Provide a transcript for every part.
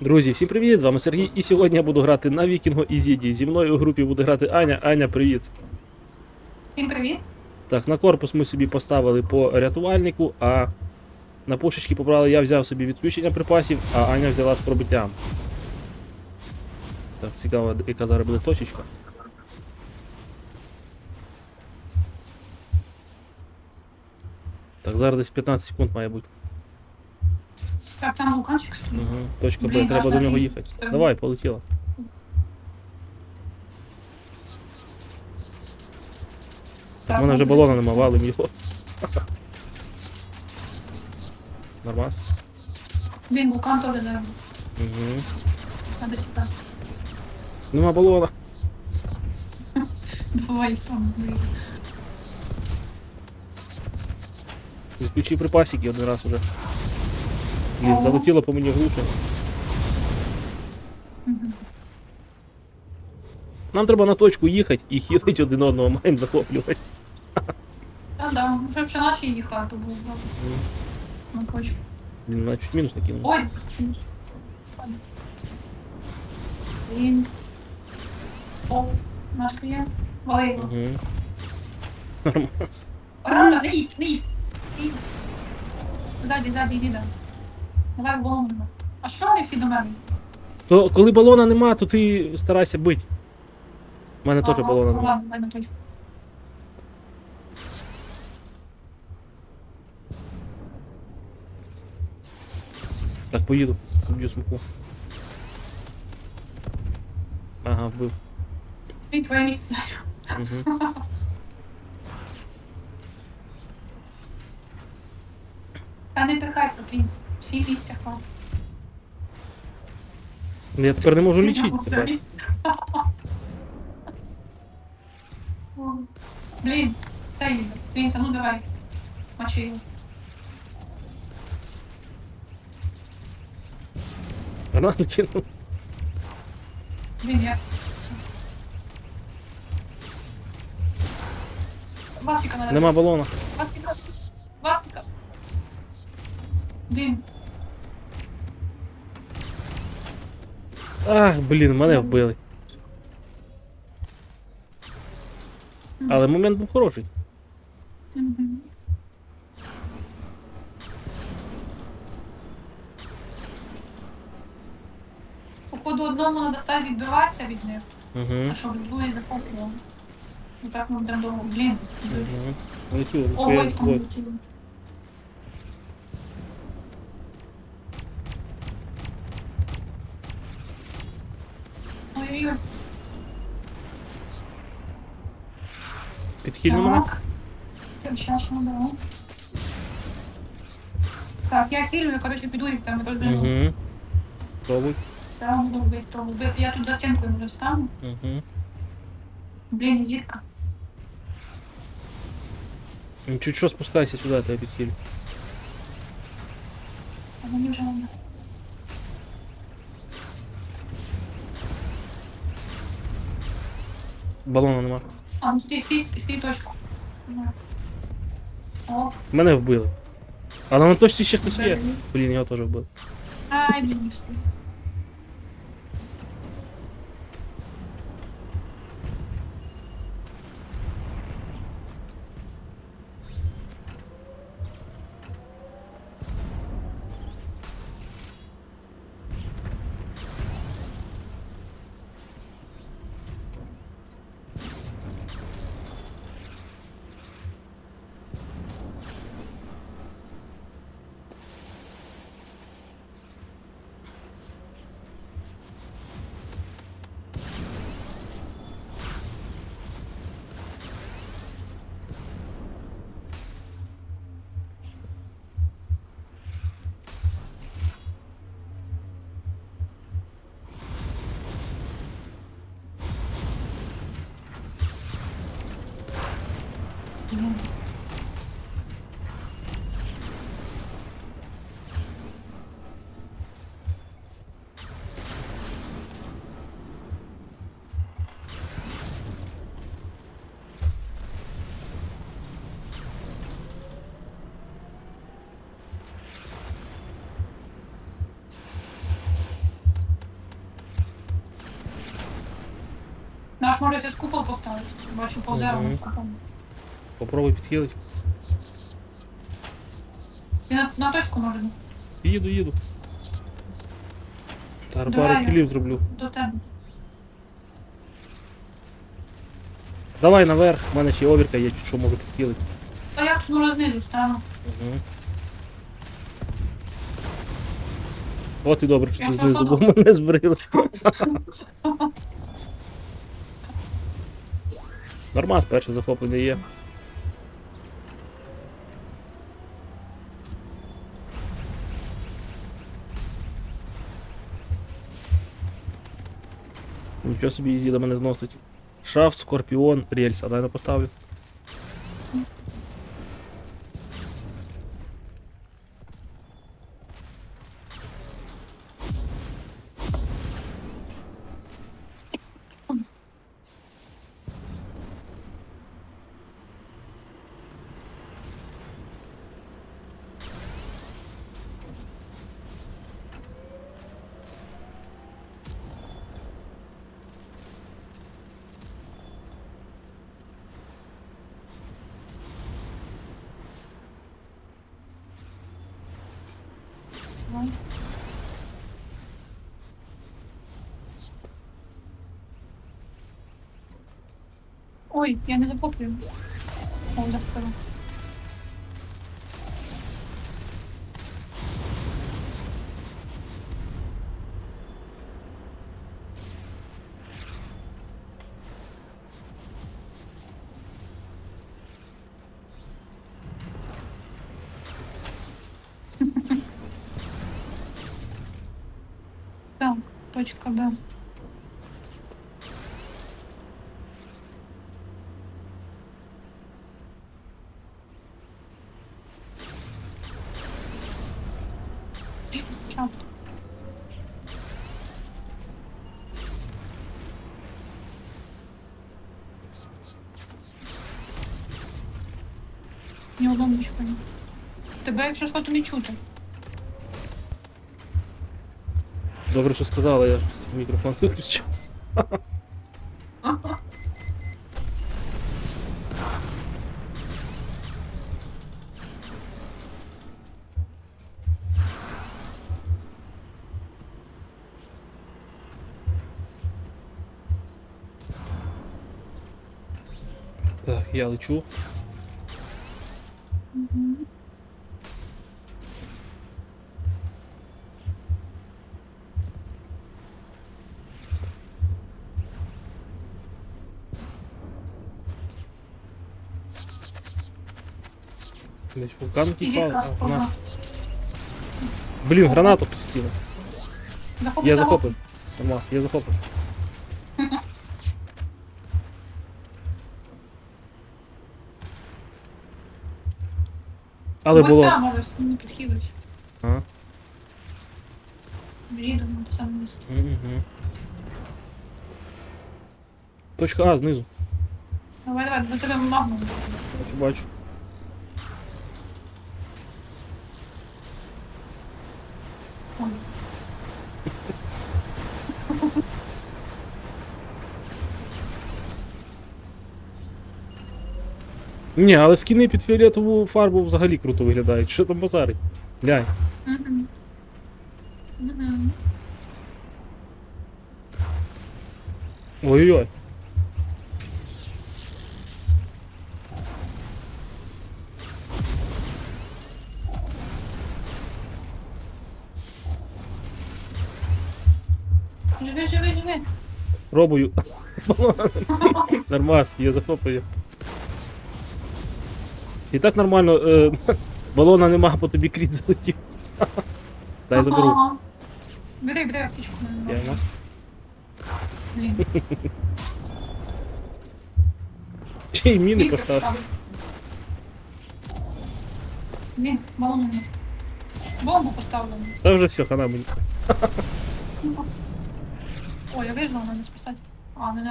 Друзі, всім привіт! З вами Сергій, і сьогодні я буду грати на Вікінго Ізіді. Зі мною у групі буде грати Аня. Аня, привіт. Всім привіт. Так, на корпус ми собі поставили по рятувальнику, а на пушечки побрали, я взяв собі відключення припасів, а Аня взяла з пробиттям. Так, цікаво, яка зараз буде точечка. Так, зараз десь 15 секунд має бути. Так, там вулканчик стоїть. Угу. Точка Б, Блін, треба аж до на нього тій їхати. Давай, полетіла. Так, в мене вже балона нема, валим його. Нормас. Блін, вулкан теж не Угу. надо тікати. Нема балона. Давай там. блін. Відключив припасики один раз уже. Блін, Ого. залетіло по мені глуше. Мгм. Нам треба на точку їхати і хілить один одного, маємо захоплювати. Та да, вже вчора ще їхала, то був на почву. Блін, на чуть мінус накинув. Ой, мінус. Ладно. Блін. О, наш клієнт. Ой, Угу. Нормас. Рада, не їдь, не їдь. Не їдь. Ззаді, ззаді, зіда. Давай в голову. А що вони всі до мене? То коли балона нема, то ти старайся бити. У мене теж балона нема. Ладно, дай на точку. Так, поїду. Вб'ю смоку. Ага, вбив. Блін, твоє місце. Угу. Та не пихайся, блін. Всі місця хватить. Я тепер не можу лічити. Тепер. Блін, це їде. Ну давай. Мочи його. Рано кинув. Блін, я. Васпіка надо. Нема балона. Васпіка. Блін, Ах, блін, мене вбили. Але момент був хороший. Походу одному треба стати відбиватися від них, Угу. а щоб другий захоплював. Ну так ми будемо довго. Блін. Угу. Летю, там летіло. Підхильно мене. Так. Щас, ну давай. Так, я хилю, я, короче, піду і там розберу. Угу. Пробуй. Це буду вбити того. Вбити. Я тут за стінкою може стану. Угу. Блін, зітка. Чуть що спускайся сюди, я тебе підхилю. А мені вже не. Балона нема. А, ну стій, стій, стій точку. На. О, Мене вбили. Але на точці ще хтось є. блін. Його теж вбили. Ай, блін, не стій. Ваш може купол поставити. Бачу, повзе Мгм. в купол. Попробуй підхилити. Він на, на точку може Їду, їду. Та Давай. пару кілів зроблю. до тебе. Давай наверх, в мене ще овірка є, чуть що можу підхилити. А я тут може знизу стану. Угу. От і добре, що Я ти знизу, бо мене збрили. Нормас, перше захоплення є. Нічого собі їзді до мене зносить. Шафт, скорпіон, рельс, а дай на поставлю. Ой, я не захоплюю. О, захопила. Так, точка Б. Ні ні. Тебе, якщо що, то не чути. Добре, що сказала, я мікрофон виключив. Так, я лечу. Мгм. Десь вулкан ага. а, на. Блін, гранату кинув. Я захоп. захопив. Томас, я захопив. Але було. Там може не підхилить. А? Їдемо до саме місце. Угу. Точка А знизу. Давай, давай, до тебе магну. Бачу, бачу. Ой. Ні, але скіни під фіолетову фарбу взагалі круто виглядають. Що там базарить? Глянь. Мгм. Мгм. Ой-ой-ой. Живи, живи, живи. Пробую. Нормас, я захоплюю. І так нормально. Е, балона нема, по тобі кріт залетів. Дай заберу. Ага. Бери, бери аптечку. Я йому. Блін. Ще й міни Вітер поставив. впав. Блін, балон нема. Бомбу поставлено. Та вже все, хана мені. Ой, я вижу, вона не спасати. А, не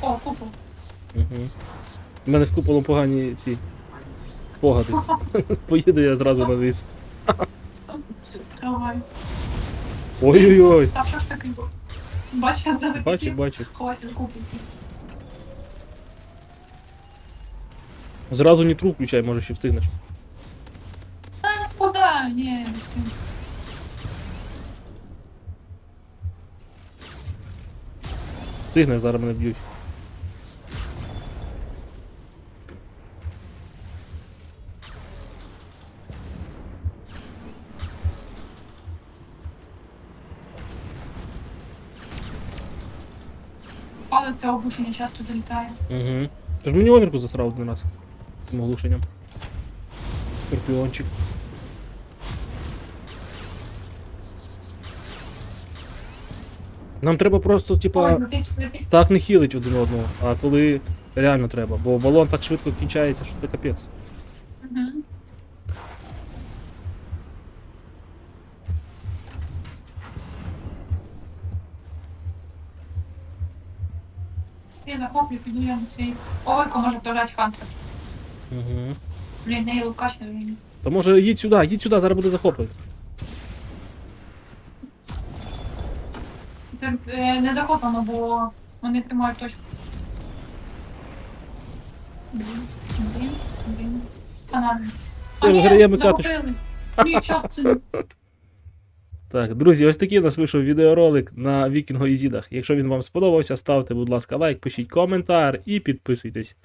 О, купол. Угу. У мене з куполом погані ці спогади. Поїду я зразу на низ. Давай. Ой-ой-ой. Та що ж таке? Бачиш, як залетів? Бачу, бачу. В купі. Зразу нітру включай, може ще встигнеш. Та ну куди? Ні, не встиг. Встигнеш, зараз мене б'ють. Але це обушення часто залітає. Угу. Тож мені оверку засрав один раз. Цим оглушенням. Скорпіончик. Нам треба просто, типа, летить. так не хілить один одного, а коли реально треба. Бо балон так швидко кінчається, що це капець. Мгм. Я захоплю, піду я на цей. Ойко може дожать Хантер. Угу. Блін, не Лукаш не він. То може їдь сюди, їдь сюди, зараз буде. Це е, не захоплено, бо вони тримають точку. Блін, блін, блін. Банани. Все, виграємо каточку. захопили. Ні, час це. Так, друзі, ось такий у нас вийшов відеоролик на Вікінго Ізідах. Якщо він вам сподобався, ставте, будь ласка, лайк, пишіть коментар і підписуйтесь.